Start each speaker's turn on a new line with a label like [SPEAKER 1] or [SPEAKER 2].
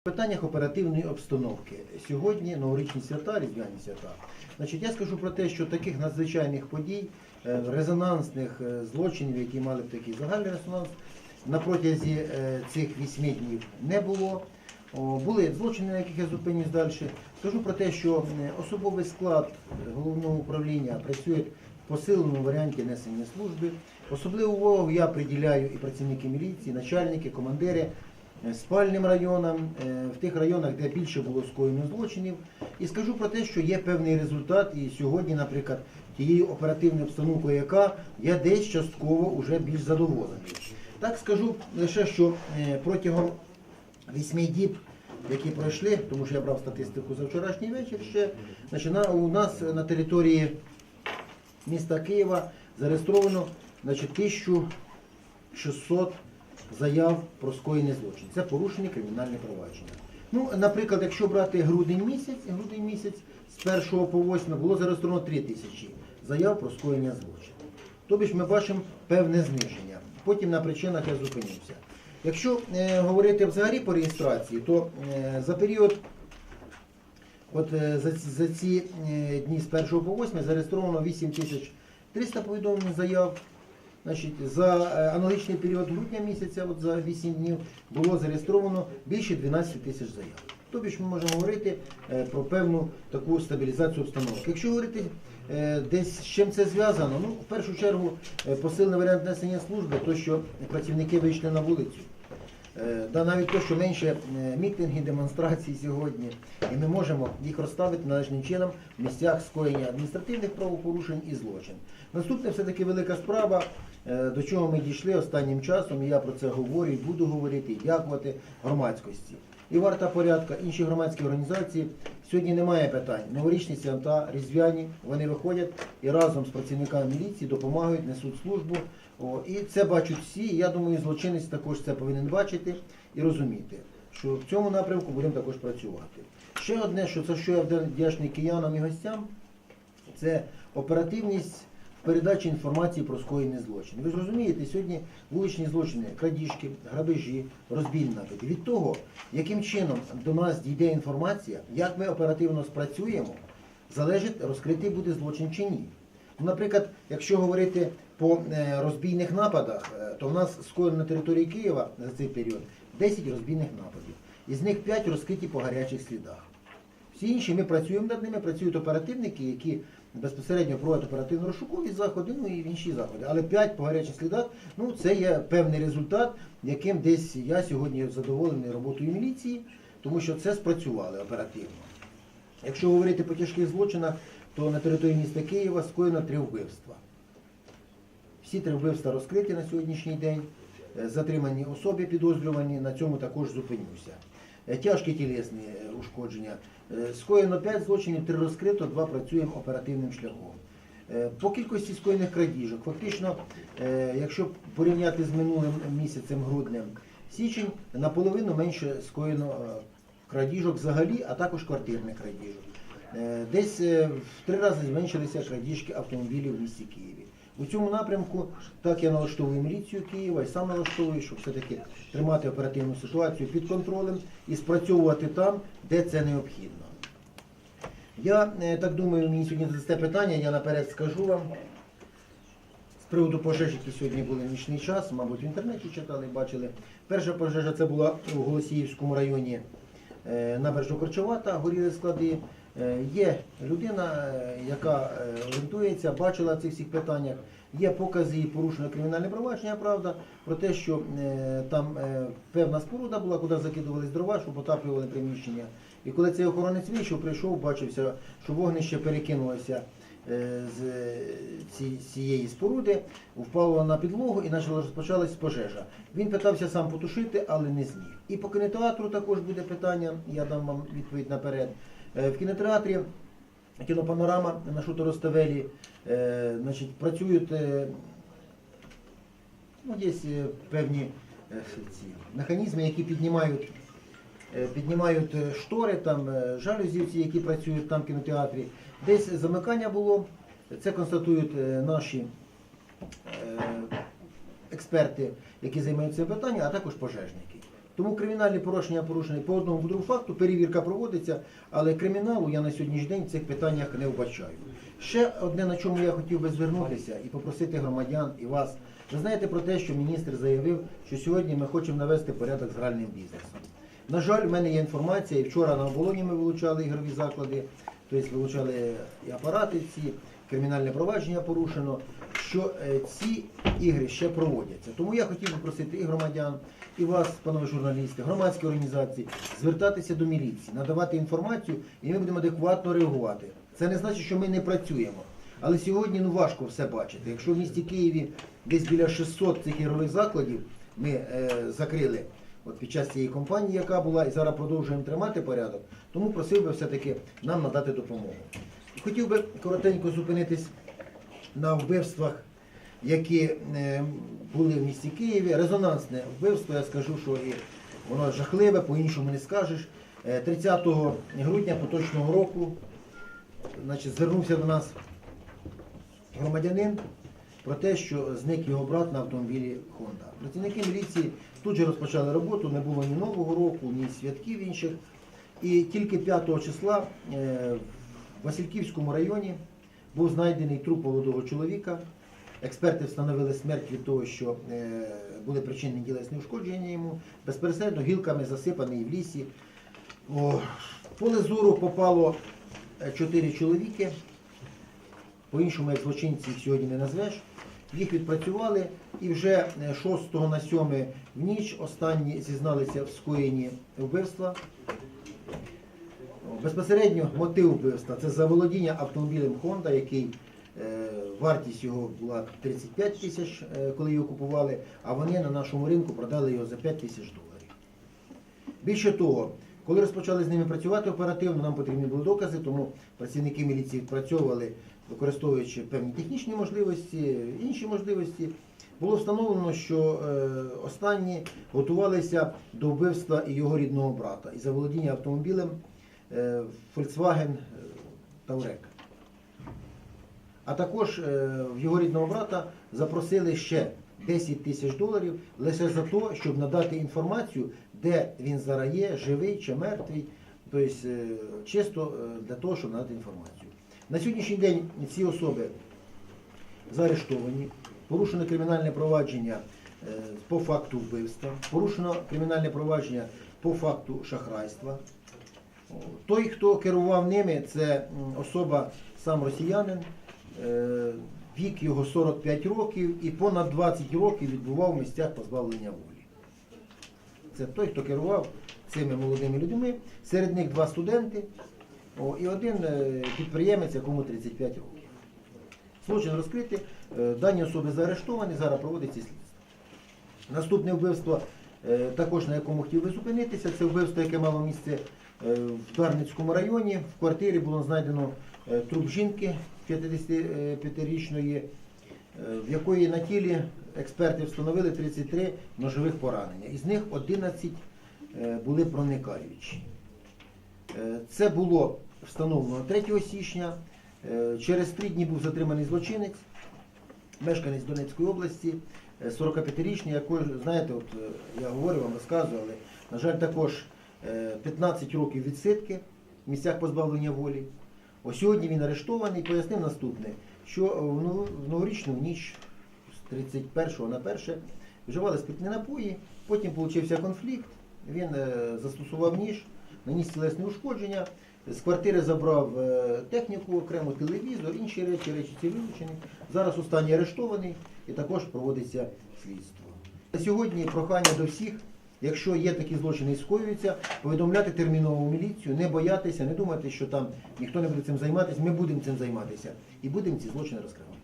[SPEAKER 1] В питаннях оперативної обстановки. Сьогодні новорічні свята, різдвяні свята. Значить, я скажу про те, що таких надзвичайних подій, е, резонансних е, злочинів, які мали б такий загальний резонанс, на протязі е, цих вісьми днів не було. Були злочини, на яких я зупинюсь далі. Скажу про те, що особовий склад головного управління працює в посиленому варіанті несення служби. Особливу увагу я приділяю і працівники міліції, начальники, командири спальним районам, е, в тих районах, де більше було скоєно злочинів. І скажу про те, що є певний результат. І сьогодні, наприклад, тією оперативною обстановкою, яка я десь частково вже більш задоволений. Так скажу лише, що е, протягом вісьми діб, які пройшли, тому що я брав статистику за вчорашній вечір ще, у нас на території міста Києва зареєстровано значить, 1600 заяв про скоєний злочин. Це порушені кримінальне провадження. Ну, наприклад, якщо брати грудень місяць, грудень місяць з 1 по 8 було зареєстровано 3 тисячі заяв про скоєння злочину. Тобі ж ми бачимо певне зниження. Потім на причинах я зупинився. Якщо е, говорити взагалі по реєстрації, то е, за період От е, за, за ці е, дні з 1 по 8 зареєстровано 8300 повідомлень заяв. Значить, за е, аналогічний період грудня місяця, от за 8 днів, було зареєстровано більше 12 тисяч заяв. Тобі ж ми можемо говорити е, про певну таку стабілізацію обстановки. Якщо говорити е, десь з чим це зв'язано, ну в першу чергу посилений варіант несення служби, то що працівники вийшли на вулицю. Е, Да навіть то, що менше мітинги, мітингів, демонстрацій сьогодні, і ми можемо їх розставити належним чином в місцях скоєння адміністративних правопорушень і злочин. Наступне все-таки велика справа, е, до чого ми дійшли останнім часом, і я про це говорю і буду говорити, і дякувати громадськості. І варта порядка, інші громадські організації. Сьогодні немає питань. Новорічні свята, різдвяні, вони виходять і разом з працівниками міліції допомагають, несуть службу. О, і це бачать всі. і Я думаю, злочинець також це повинен бачити і розуміти, що в цьому напрямку будемо також працювати. Ще одне, що це що я вдячний киянам і гостям, це оперативність передачі інформації про скоєні злочини. Ви зрозумієте, сьогодні вуличні злочини, крадіжки, грабежі, розбійні напади. Від того, яким чином до нас дійде інформація, як ми оперативно спрацюємо, залежить, розкритий буде злочин чи ні. Ну, Наприклад, якщо говорити по е, розбійних нападах, е, то в нас скоєно на території Києва за цей період 10 розбійних нападів. Із них 5 розкриті по гарячих слідах. Всі інші ми працюємо над ними, працюють оперативники, які безпосередньо проводять оперативно-розшукові заходи, ну і інші заходи. Але 5 по гарячих слідах, ну це є певний результат, яким десь я сьогодні задоволений роботою міліції, тому що це спрацювали оперативно. Якщо говорити по тяжких злочинах, то на території міста Києва скоєно три вбивства. Всі три вбивства розкриті на сьогоднішній день. Е, Затримані особи підозрювані, на цьому також зупинюся. Е, Тяжкі тілесні е, ушкодження. Е, Скоєно 5 злочинів, 3 розкрито, 2 працюємо оперативним шляхом. По кількості скоєних крадіжок, фактично, якщо порівняти з минулим місяцем груднем, січень наполовину менше скоєно крадіжок взагалі, а також квартирних крадіжок. Десь в три рази зменшилися крадіжки автомобілів в місті Києві. У цьому напрямку так я налаштовую міліцію Києва і сам налаштовую, щоб все-таки тримати оперативну ситуацію під контролем і спрацьовувати там, де це необхідно. Я е, так думаю, мені сьогодні задасте питання, я наперед скажу вам. З приводу пожеж, які сьогодні були в нічний час, мабуть, в інтернеті читали, бачили. Перша пожежа це була у Голосіївському районі е, набережно-Корчовата, горіли склади. Е, Є людина, е, яка е, орієнтується, бачила цих всіх питаннях. Є покази і порушено кримінальне провадження, правда, про те, що там певна споруда була, куди закидувались дрова, щоб отаплювали приміщення. І коли цей охоронець вийшов, прийшов, бачився, що вогнище перекинулося з ці- цієї споруди, впало на підлогу і почала розпочалась пожежа. Він питався сам потушити, але не зміг. І по кінотеатру також буде питання, я дам вам відповідь наперед. Е, В кінотеатрі кінопанорама на Шутороставелі е, значить, працюють е, ну, є певні ці механізми, які піднімають піднімають штори, там е, жалюзі, ці, які працюють там в кінотеатрі. Десь замикання було, це констатують наші експерти, які займаються питанням, а також пожежники. Тому кримінальні порушення порушені по одному другому факту, перевірка проводиться, але криміналу я на сьогоднішній день в цих питаннях не вбачаю. Ще одне, на чому я хотів би звернутися і попросити громадян і вас. Ви знаєте про те, що міністр заявив, що сьогодні ми хочемо навести порядок з гральним бізнесом. На жаль, в мене є інформація, і вчора на оболоні ми вилучали ігрові заклади, тобто вилучали і апарати ці, кримінальне провадження порушено, що е, ці ігри ще проводяться. Тому я хотів би просити і громадян, і вас, панове журналісти, громадські організації, звертатися до міліції, надавати інформацію, і ми будемо адекватно реагувати. Це не значить, що ми не працюємо. Але сьогодні ну важко все бачити. Якщо в місті Києві десь біля 600 цих ігрових закладів ми е, закрили от під час цієї кампанії, яка була, і зараз продовжуємо тримати порядок, тому просив би все-таки нам надати допомогу. Хотів би коротенько зупинитись на вбивствах, які е, були в місті Києві. Резонансне вбивство, я скажу, що і воно жахливе, по-іншому не скажеш. Е, 30 грудня поточного року значить, звернувся до нас громадянин про те, що зник його брат на автомобілі Honda. Працівники міліції тут же розпочали роботу, не було ні Нового року, ні святків інших. І тільки 5 числа е, в Васильківському районі був знайдений труп молодого чоловіка. Експерти встановили смерть від того, що е, були причинені тілесні ушкодження йому. Безпересередньо гілками засипаний в лісі. О, поле зору попало е, чотири чоловіки. По-іншому, як злочинців сьогодні не назвеш. Їх відпрацювали і вже е, 6 на 7 в ніч останні зізналися в скоєнні вбивства. Безпосередньо мотив вбивства це заволодіння автомобілем Honda, який е, вартість його була 35 тисяч, е, коли його купували, а вони на нашому ринку продали його за 5 тисяч доларів. Більше того, коли розпочали з ними працювати оперативно, нам потрібні були докази, тому працівники міліції відпрацьовували, використовуючи певні технічні можливості, інші можливості. Було встановлено, що е, останні готувалися до вбивства його рідного брата і заволодіння автомобілем Volkswagen е, Touareg. А також е, в його рідного брата запросили ще 10 тисяч доларів лише за те, щоб надати інформацію, де він зараз є, живий чи мертвий, тобто е, чисто е, для того, щоб надати інформацію. На сьогоднішній день ці особи заарештовані, порушено кримінальне провадження е, по факту вбивства, порушено кримінальне провадження по факту шахрайства. Той, хто керував ними, це особа сам росіянин, е, вік його 45 років і понад 20 років відбував в місцях позбавлення волі. Це той, хто керував цими молодими людьми. Серед них два студенти і один е, підприємець, якому 35 років. Злочин розкритий, е, дані особи заарештовані, зараз проводиться слідство. Наступне вбивство, також на якому хотів би зупинитися, це вбивство, яке мало місце е, в Дарницькому районі. В квартирі було знайдено е, труп жінки 55-річної, е, в якої на тілі експерти встановили 33 ножових поранення. Із них 11 е, були проникаючі. Е, Це було встановлено 3 січня. Е, Через три дні був затриманий злочинець, мешканець Донецької області, е, 45-річний, який, знаєте, от е, я говорю вам, розказую, але, на жаль, також е, 15 років відсидки в місцях позбавлення волі. Ось сьогодні він арештований і пояснив наступне, що в в новорічну ніч з 31 на 1 вживали спиртні напої, потім получився конфлікт, він е, застосував ніж, наніс тілесне ушкодження, з квартири забрав е, техніку, окремо телевізор, інші речі, речі ці вилучені. Зараз у стані арештований і також проводиться слідство. На сьогодні прохання до всіх, якщо є такі злочини і скоюються, повідомляти термінову міліцію, не боятися, не думати, що там ніхто не буде цим займатися. Ми будемо цим займатися і будемо ці злочини розкривати.